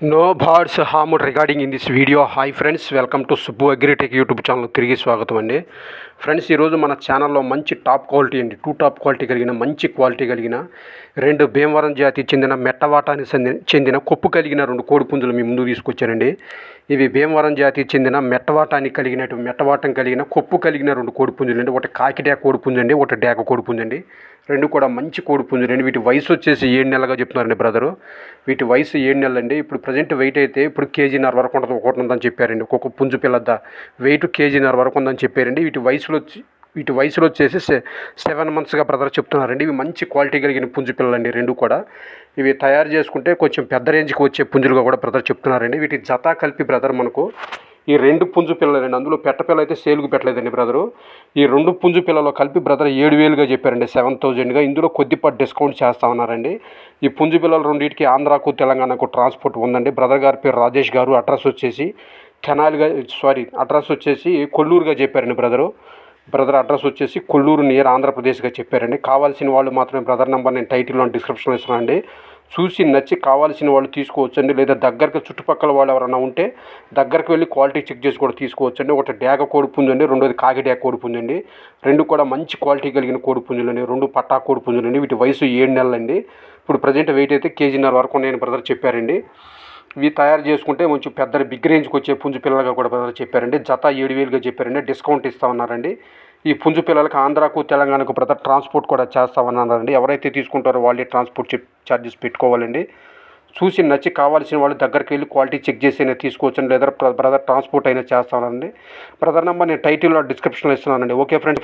No birds harm regarding in this video hi friends welcome to Subbu agritech YouTube channel తిరిగి స్వాగతం అండి. Friends ఈరోజు మన ఛానల్లో మంచి టాప్ క్వాలిటీ అండి. టూ టాప్ క్వాలిటీ కలిగిన మంచి క్వాలిటీ కలిగిన రెండు భీమవరం జాతి చెందిన మెట్టవాటానికి చెందిన చెందిన కొప్పు కలిగిన రెండు కోడి పుంజులు మీ ముందు తీసుకొచ్చారండి. ఇవి భీమవరం జాతి చెందిన మెట్టవాటానికి కలిగినటువంటి మెట్టవాటం కలిగిన కొప్పు కలిగిన రెండు కోడి పుంజులు అండి ఒకటి కాకిడాక కోడి పుంజండి అండి ఒకటి డేక కోడి పుంజండి. రెండు కూడా మంచి కోడి పుంజులండి వీటి వయసు వచ్చేసి ఏడు నెలలుగా చెప్తున్నారండి బ్రదరు. వీటి వయసు ఏడు నెలలు అండి ఇప్పుడు ప్రజెంట్ వెయిట్ అయితే ఇప్పుడు కేజీన్నర వరకు ఉంటుంది ఒకటి ఉందని చెప్పారండి. ఒక్కొక్క పుంజు పిల్లద్ద వెయిట్ కేజీన్నర వరకు ఉందని చెప్పారండి. వీటి వయసులో వచ్చి వీటి వయసులో వచ్చేసి సె సెవెన్ మంత్స్గా బ్రదర్ చెప్తున్నారండి. ఇవి మంచి క్వాలిటీ కలిగిన పుంజు పిల్లలండి రెండు కూడా. ఇవి తయారు చేసుకుంటే కొంచెం పెద్ద రేంజ్కి వచ్చే పుంజులుగా కూడా బ్రదర్ చెప్తున్నారండి. వీటి జత కలిపి బ్రదర్ మనకు ఈ రెండు పుంజు పిల్లలండి అందులో పెట్ట పిల్ల అయితే సేల్కి పెట్టలేదండి బ్రదరు. ఈ రెండు పుంజు పిల్లలు కలిపి బ్రదర్ ఏడు వేలుగా చెప్పారండి సెవెన్ థౌజండ్గా. ఇందులో కొద్దిపాటి డిస్కౌంట్ చేస్తా ఉన్నారండి. ఈ పుంజు పిల్లలు రెండింటికి ఆంధ్రాకు తెలంగాణకు ట్రాన్స్పోర్ట్ ఉందండి. బ్రదర్ గారి పేరు రాజేష్ గారు. అడ్రస్ వచ్చేసి కెనాల్గా సారీ అడ్రస్ వచ్చేసి కొల్లూరుగా చెప్పారండి బ్రదరు. బ్రదర్ అడ్రస్ వచ్చేసి కొల్లూరు నియర్ ఆంధ్రప్రదేశ్గా చెప్పారండి. కావాల్సిన వాళ్ళు మాత్రమే బ్రదర్ నెంబర్ నేను టైటిల్లో డిస్క్రిప్షన్లో ఇస్తున్నానండి. చూసి నచ్చి కావాల్సిన వాళ్ళు తీసుకోవచ్చండి. లేదా దగ్గరకు చుట్టుపక్కల వాళ్ళు ఎవరైనా ఉంటే దగ్గరకు వెళ్ళి క్వాలిటీ చెక్ చేసి కూడా తీసుకోవచ్చండి. ఒకటి డేగ కోడిపుంజండి రెండోది కాకి డేగ కోడి రెండు కూడా మంచి క్వాలిటీ కలిగిన కోడిపుంజులండి రెండు పట్టా కోడిపుంజులండి వీటి వయసు ఏడు నెలలండి ఇప్పుడు ప్రజెంట్ వెయిట్ అయితే కేజీన్నర వరకు నేను బ్రదర్ చెప్పారండి. ఇవి తయారు చేసుకుంటే కొంచెం పెద్ద బిగ్ రేంజ్కి వచ్చే పుంజు పిల్లలుగా కూడా బ్రదర్ చెప్పారండి. జత ఏడు వేలుగా చెప్పారండి. డిస్కౌంట్ ఇస్తా ఉన్నారండి. ఈ పుంజు పిల్లలకు ఆంధ్రాకు తెలంగాణకు బ్రదర్ ట్రాన్స్పోర్ట్ కూడా చేస్తామన్నారండి ఎవరైతే తీసుకుంటారో వాళ్ళే ట్రాన్స్పోర్ట్ ఛార్జెస్ పెట్టుకోవాలండి. చూసి నచ్చి కావాల్సిన వాళ్ళు దగ్గరికి వెళ్ళి క్వాలిటీ చెక్ చేసి అయినా తీసుకోవచ్చు లేదా బ్రదర్ ట్రాన్స్పోర్ట్ అయినా చేస్తానండి బ్రదర్ నెంబర్ నేను టైటిల్లో డిస్క్రిప్షన్లో ఇస్తున్నానండి. Okay friends